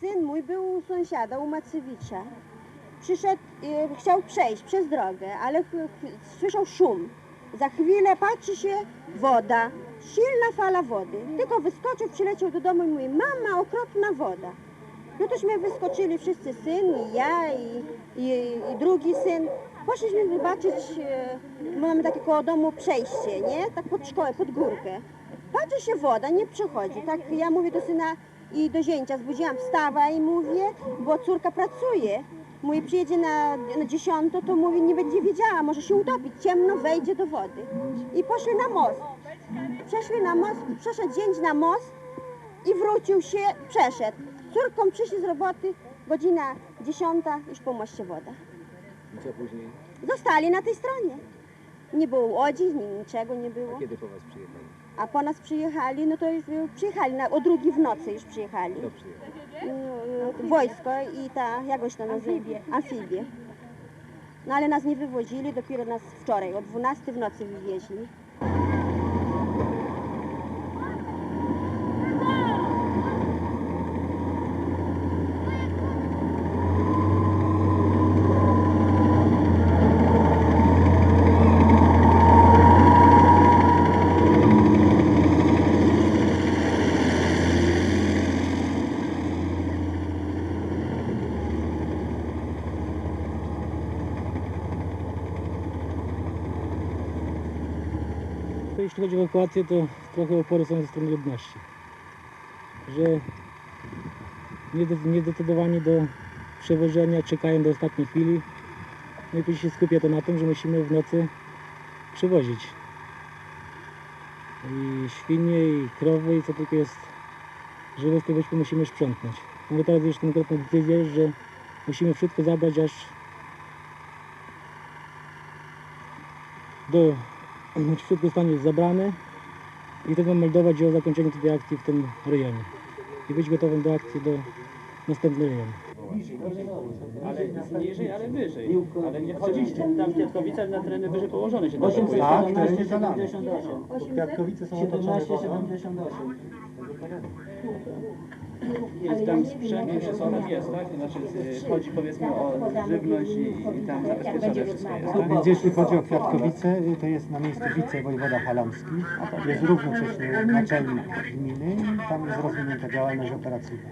syn mój był u sąsiada, u Macewicza. Przyszedł, e, chciał przejść przez drogę, ale ch- ch- słyszał szum. Za chwilę patrzy się, woda, silna fala wody. Tylko wyskoczył, przyleciał do domu i mówi, mama, okropna woda. No tośmy wyskoczyli wszyscy, syn i ja i, i, i drugi syn. Poszliśmy zobaczyć, e, mamy takie koło domu przejście, nie? Tak pod szkołę, pod górkę. Patrzy się woda, nie przechodzi. Tak ja mówię do syna i do zięcia, zbudziłam, wstawaj, mówię, bo córka pracuje. Mój przyjedzie na, na dziesiąto, to mówi, nie będzie wiedziała, może się utopić, ciemno, wejdzie do wody. I poszli na most. Przeszli na most, przeszedł zięć na most i wrócił się, przeszedł. Córką przyszli z roboty, godzina dziesiąta, już po moście woda. I co później? Zostali na tej stronie. Nie było łodzi, ni- niczego nie było. A kiedy po was przyjechali? A po nas przyjechali, no to już y, przyjechali, na, o drugiej w nocy już przyjechali. Kto przyjechał? Y, y, Wojsko i ta, jak on się to nazywa? Amfibie. No ale nas nie wywozili, dopiero nas wczoraj, o 12 w nocy wywieźli. Jeśli chodzi o ewakuację, to trochę opory są ze strony ludności. Że niede- niedecydowani do przewożenia czekają do ostatniej chwili. No i się skupia to na tym, że musimy w nocy przewozić. I świnie, i krowy, i co tylko jest żywe, z tego musimy sprzątnąć. Mamy teraz już konkretną decyzję, że musimy wszystko zabrać aż do wszystko zostanie zabrane i wtedy meldować o zakończeniu tej akcji w tym rejonie. I być gotowym do akcji do następnego rejonu. Ale niżej, ale wyżej. Ale nie chodzi tam w Kwiatkowicach na tereny wyżej położone się. Tak, to jest zalane. 78. Kwiatkowice są otoczone wodą. Jest tam sprzęt, przesyłowy jest, tak? Znaczy y, chodzi powiedzmy o żywność i, i tam zabezpieczone wszystko jest, tak? Więc jeśli chodzi o Kwiatkowice, y, to jest na miejscu wicewojewoda halamski. Jest równocześnie naczelnik gminy i tam jest rozwinięta działalność operacyjna.